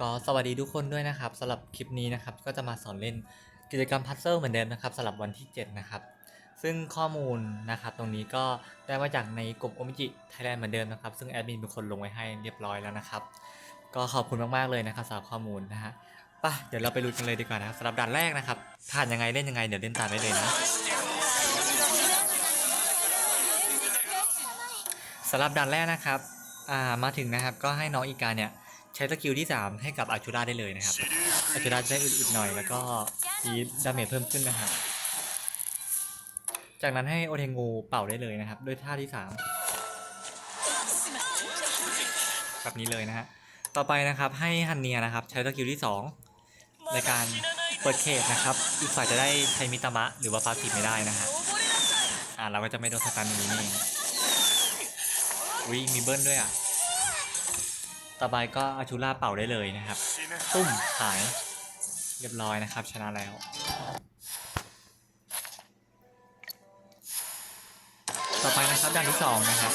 ก็สวัสดีทุกคนด้วยนะครับสำหรับคลิปนี้นะครับก็จะมาสอนเล่นกิจกรรมพัซเซิลเหมือนเดิมนะครับสำหรับวันที่ 7 นะครับ ซึ่งข้อมูลนะครับตรงนี้ก็ได้มาจากในกลุ่มโอมิจิไทยแลนด์เหมือนเดิมนะครับ ซึ่งแอดมินเป็นคนลงไว้ให้เรียบร้อยแล้วนะครับ ก็ขอบคุณมากๆเลยนะครับสำหรับข้อมูลนะฮะป่ะเดี๋ยวเราไปลุยกันเลยดีกว่านะครับสำหรับด่านแรกนะครับผ่านยังไงเล่นยังไงเดี๋ยวเล่นตามได้เลยนะสำหรับด่านแรกนะครับอ่ามาถึงนะครับก็ให้น้องอีกาเนี่ย ใช้สกิลที่ 3 ให้กับอาชูราได้เลยนะครับอาจจะได้จะได้อึดๆหน่อยแล้วก็มีดาเมจเพิ่มขึ้นนะครับจากนั้นให้โอเทงูเป่าได้เลยนะครับด้วยท่าที่3แบบนี้เลยนะฮะต่อไปนะครับให้ฮันเนียนะครับใช้สกิลที่ 2 ในการเปิดเขตนะครับ อีกฝ่ายจะได้ใช้มิตามะหรือว่าฟาสติไม่ได้นะฮะอ่าเราก็จะไม่โดนสตันนี้นี่เองวิมีเบิ้ลด้วยอะ ต่อไปก็อาชูล่าเป่าได้เลยนะครับ ตุ้มหาย เรียบร้อยนะครับ ชนะแล้วต่อไปนะครับด่านที่สองนะครับ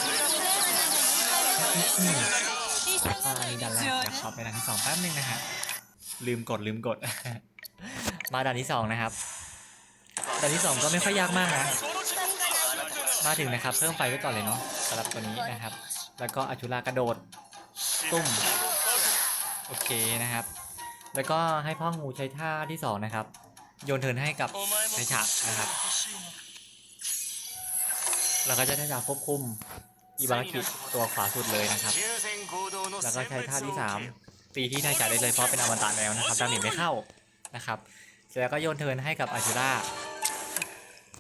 อันนี้ด่านแรกนะครับไปด่านที่สองแป๊บนึงนะฮะลืมกดลืมกด มาด่านที่สองนะครับด่านที่สองก็ไม่ค่อยยากมากนะ มาถึงนะครับเพิ่มไฟไว้ก่อนเลยเนาะสำหรับตัวนี้นะครับ แล้วก็อาชูรากระโดด ตุ้ม โอเคนะครับ แล้วก็ให้พ่องูใช้ท่าที่สองนะครับ โยนเทินให้กับไทฉะนะครับ เราก็จะได้จากควบคุมอิบาราคิตัวขวาสุดเลยนะครับ แล้วก็ใช้ท่าที่3ตีที่ไทฉะได้เลยเพราะเป็นอมตะแล้วนะครับดาเมจไม่เข้านะครับ เสร็จแล้วก็โยนเทินให้กับอาชูรา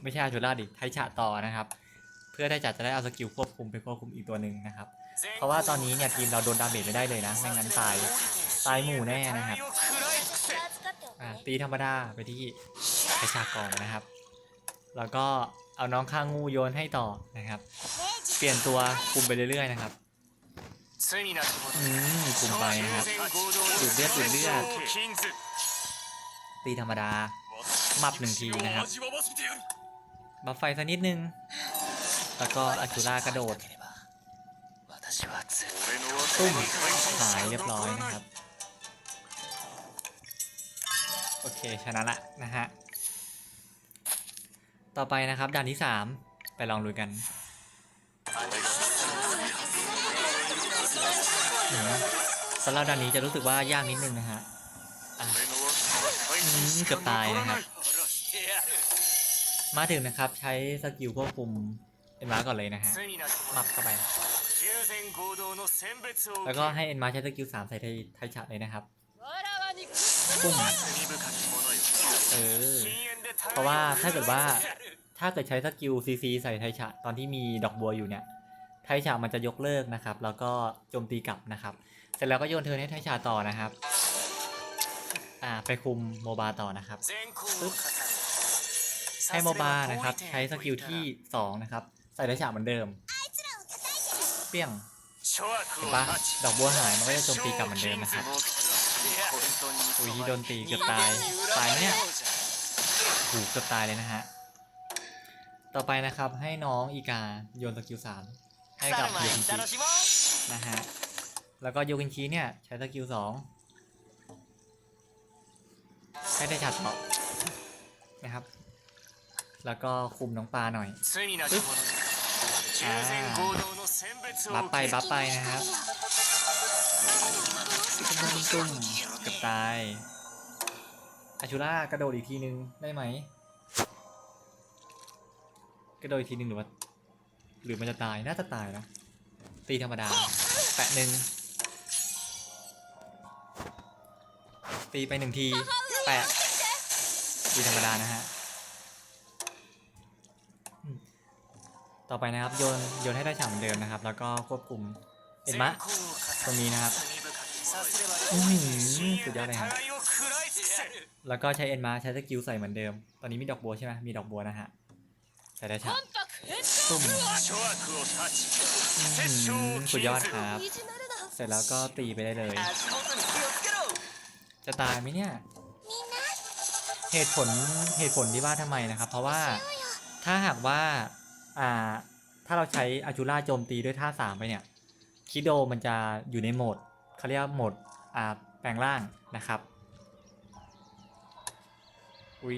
ไม่ใช่อาชูราดิไทฉะต่อนะครับ เพื่อไทฉะจะได้เอาสกิลควบคุมไปควบคุมอีกตัวหนึ่งนะครับ เพราะว่าตอนนี้เนี่ยทีมเราโดนดาเมจไม่ได้เลยนะไม่งั้นตายตายหมู่แน่นะครับอ่าตีธรรมดาไปที่ไทฉะก่อนนะครับ แล้วก็เอาน้องข้างงูโยนให้ต่อนะครับ เปลี่ยนตัวคุมไปเรื่อยๆนะครับอืมคุมไปนะครับดูดเลือดดูดเลือดตีธรรมดามับหนึ่งทีนะครับบัฟไฟสักนิดนึง แล้วก็อาชูรากระโดดตุ้มหายเรียบร้อยนะครับ โอเค ชนะละนะฮะ ต่อไปนะครับด่านที่ 3 ไปลองลุยกันสำหรับด่านนี้จะรู้สึกว่ายากนิดนึงนะฮะอะอืมเกือบตายนะครับ มาถึงนะครับใช้สกิลควบคุม อ็นมาก่อนเลยนะฮะมับเข้าไป แล้วก็ให้เอ็นมาใช้สกิลสามใส่ไทไทฉะเลยนะครับปุ้มเออ เพราะว่าถ้าเกิดว่าถ้าเกิดใช้สกิลซีซีใส่ไทฉะตอนที่มีดอกบัวอยู่เนี่ย ไทฉะมันจะยกเลิกนะครับ แล้วก็โจมตีกลับนะครับ เสร็จแล้วก็โยนเทิร์นให้ไทฉะต่อนะครับ อ่าไปคุมโมบาต่อนะครับปึ๊บให้โมบานะครับใช้สกิลที่ 2 นะครับ ใส่ไทฉะเหมือนเดิม เปี้ยงเห็นปะดอกบัวหายมันก็จะโจมตีกลับเหมือนเดิมนะครับอุ้ยโดนตีเกือบตาย ตายไหมเนี่ยถูกเกือบตายเลยนะฮะ ต่อไปนะครับให้น้องอีกาโยนสกิลสามให้กับโยกินชินะฮะ แล้วก็โยกินชิเนี่ยใช้สกิลสองให้ได้ฉัดต่อนะครับ แล้วก็คุมน้องปลาหน่อย บัฟไปบัฟไปนะครับตุ้มตุ้มกับตายอาชูล่ากระโดดอีกทีนึงได้ไหมกระโดดอีกทีนึงหรือว่าหรือมันจะตายน่าจะตายนะตีธรรมดาแปะหนึ่งตีไปหนึ่งทีแปะตีธรรมดานะฮะอืม ต่อไปนะครับโยนโยนให้ได้ฉากเหมือนเดิมนะครับ แล้วก็ควบคุมเห็นไหมตรงนี้นะครับอื้อหือสุดยอดเลยครับแล้วก็ใช้เอ็นมาใช้สกิลใส่เหมือนเดิม ตอนนี้มีดอกบัวใช่ไหมมีดอกบัวนะฮะใส่ได้ฉากตุ้มสุดยอดครับ เสร็จแล้วก็ตีไปได้เลย จะตายไหมเนี่ยเหตุผลเหตุผลที่ว่าทำไมนะครับ เพราะว่าถ้าหากว่า อ่า ถ้าเราใช้อาจูราโจมตีด้วยท่าสามไปเนี่ย คิโดมันจะอยู่ในโหมดเขาเรียกโหมดอ่าแปลงร่างนะครับ อุ้ย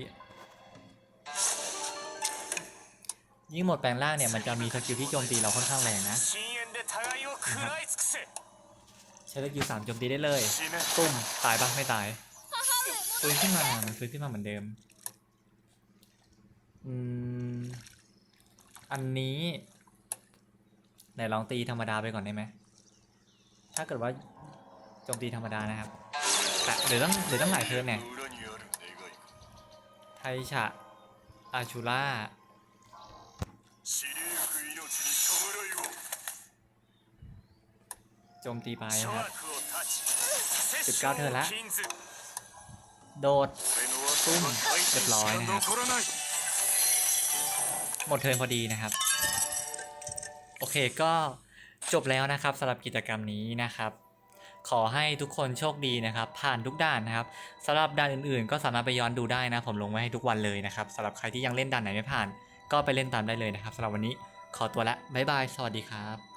ยิ่งหมดแปลงร่างเนี่ยมันจะมีสกิลที่โจมตีเราค่อนข้างแรงนะใช้สกิลสามโจมตีได้เลย ตุ้มตายปะไม่ตายฟื้นขึ้นมามันฟื้นขึ้นมาเหมือนเดิม อืม อันนี้ไหนลองตีธรรมดาไปก่อนได้ไหม ถ้าเกิดว่าโจมตีธรรมดานะครับ แต่เดี๋ยวต้องเดี๋ยวต้องหลายเทิร์นเนี่ยไทชะอาชูล่าโจมตีไปนะครับสิบเก้าเทิร์นละ โดดตุ้มเรียบร้อยนะครับ หมดเทิร์นพอดีนะครับ โอเคก็จบแล้วนะครับสำหรับกิจกรรมนี้นะครับ ขอให้ทุกคนโชคดีนะครับ ผ่านทุกด่านนะครับสำหรับด่านอื่นๆ ก็สามารถไปย้อนดูได้นะ ผมลงไว้ให้ทุกวันเลยนะครับสำหรับใครที่ยังเล่นด่านไหนไม่ผ่าน ก็ไปเล่นตามได้เลยนะครับสำหรับวันนี้ขอตัวละบ๊ายบายสวัสดีครับ